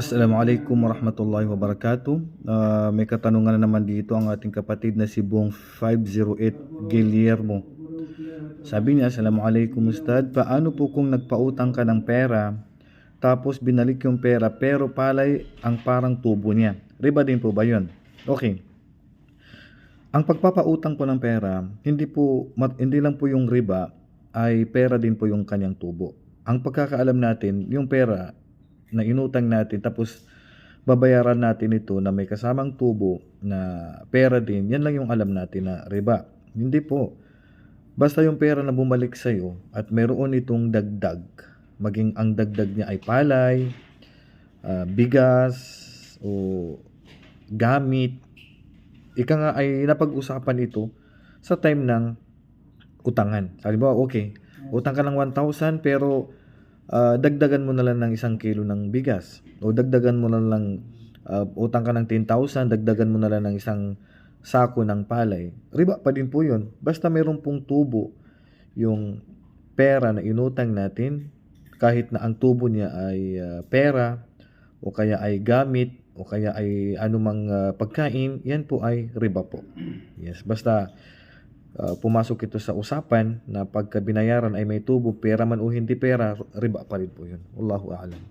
Assalamualaikum warahmatullahi wabarakatuh. Ah, may katanungan na naman dito ang ating kapatid na si Bong 508 Guillermo. Sabi niya, Assalamualaikum Ustad, paano po kung nagpautang ka ng pera tapos binalik yung pera pero palay ang parang tubo niya? Riba din po ba yun? Okay. Ang pagpapautang po ng pera, hindi po hindi lang po yung riba ay pera din po yung kanyang tubo. Ang pagkakaalam natin, yung pera na inutang natin tapos babayaran natin ito na may kasamang tubo na pera din, yan lang yung alam natin na riba. Hindi po. Basta yung pera na bumalik sa'yo at meron itong dagdag, maging ang dagdag niya ay palay, ah, bigas, o gamit, ika nga ay napag-usapan ito sa time ng utangan. Halimbawa, okay, utang ka ng 1,000 pero ah, dagdagan mo na lang ng isang kilo ng bigas. O dagdagan mo na lang, ah, utang ka ng 10,000, dagdagan mo na lang ng isang sako ng palay. Riba pa din po yun. Basta meron pong tubo yung pera na inutang natin, kahit na ang tubo niya ay ah, pera, o kaya ay gamit, o kaya ay anumang ah, pagkain, yan po ay riba po. Yes, basta ah, pumasok ito sa usapan na pagka binayaran ay may tubo, pera man o hindi pera, riba pa rin po yun. Wallahu a'lam.